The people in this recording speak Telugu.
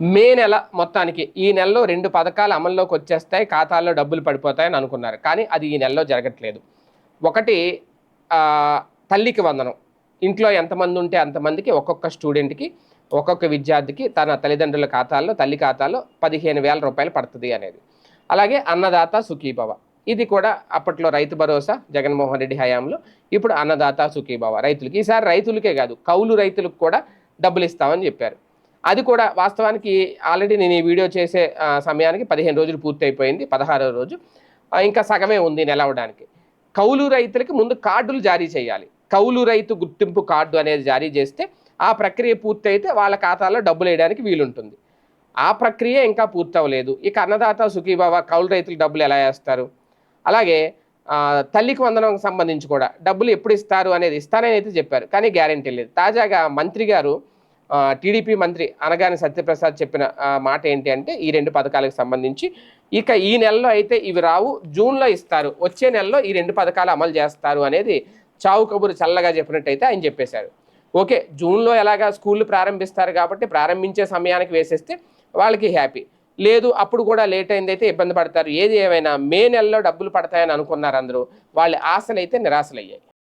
మే నెల మొత్తానికి ఈ నెలలో రెండు పథకాలు అమల్లోకి వచ్చేస్తాయి ఖాతాల్లో డబ్బులు పడిపోతాయని అనుకున్నారు. కానీ అది ఈ నెలలో జరగట్లేదు. ఒకటి తల్లికి వందనం. ఇంట్లో ఎంతమంది ఉంటే అంతమందికి ఒక్కొక్క స్టూడెంట్కి ఒక్కొక్క విద్యార్థికి తన తల్లిదండ్రుల ఖాతాల్లో తల్లి ఖాతాలో పదిహేను వేల రూపాయలు పడుతుంది అనేది. అలాగే అన్నదాత సుఖీభవ. ఇది కూడా అప్పట్లో రైతు భరోసా జగన్మోహన్ రెడ్డి హయాంలో ఇప్పుడు అన్నదాత సుఖీభవ. రైతులకి ఈసారి రైతులకే కాదు కౌలు రైతులకు కూడా డబ్బులు ఇస్తామని చెప్పారు. అది కూడా వాస్తవానికి ఆల్రెడీ నేను ఈ వీడియో చేసే సమయానికి పదిహేను రోజులు పూర్తి అయిపోయింది పదహారో రోజు. ఇంకా సగమే ఉంది నెలవడానికి. కౌలు రైతులకి ముందు కార్డులు జారీ చేయాలి. కౌలు రైతు గుర్తింపు కార్డు అనేది జారీ చేస్తే ఆ ప్రక్రియ పూర్తయితే వాళ్ళ ఖాతాలో డబ్బులు వేయడానికి వీలుంటుంది. ఆ ప్రక్రియ ఇంకా పూర్తవలేదు. ఇక అన్నదాత సుఖీబాబా కౌలు రైతులకు డబ్బులు ఎలా వేస్తారు? అలాగే తల్లికి వందనంకి సంబంధించి కూడా డబ్బులు ఎప్పుడు ఇస్తారు అనేది ఇస్తానని అయితే చెప్పారు. కానీ గ్యారంటీ లేదు. తాజాగా మంత్రి గారు టీడీపీ మంత్రి అనగాని సత్యప్రసాద్ చెప్పిన మాట ఏంటి అంటే ఈ రెండు పథకాలకు సంబంధించి ఇక ఈ నెలలో అయితే ఇవి రావు జూన్లో ఇస్తారు. వచ్చే నెలలో ఈ రెండు పథకాలు అమలు చేస్తారు అనేది చావు కబురు చల్లగా చెప్పినట్టయితే ఆయన చెప్పేశారు. ఓకే జూన్లో ఎలాగా స్కూళ్ళు ప్రారంభిస్తారు కాబట్టి ప్రారంభించే సమయానికి వేసేస్తే వాళ్ళకి హ్యాపీ. లేదు అప్పుడు కూడా లేట్ అయింది అయితే ఇబ్బంది పడతారు. ఏది ఏమైనా మే నెలలో డబ్బులు పడతాయని అనుకున్నారు అందరూ. వాళ్ళ ఆశలు అయితే నిరాశలయ్యాయి.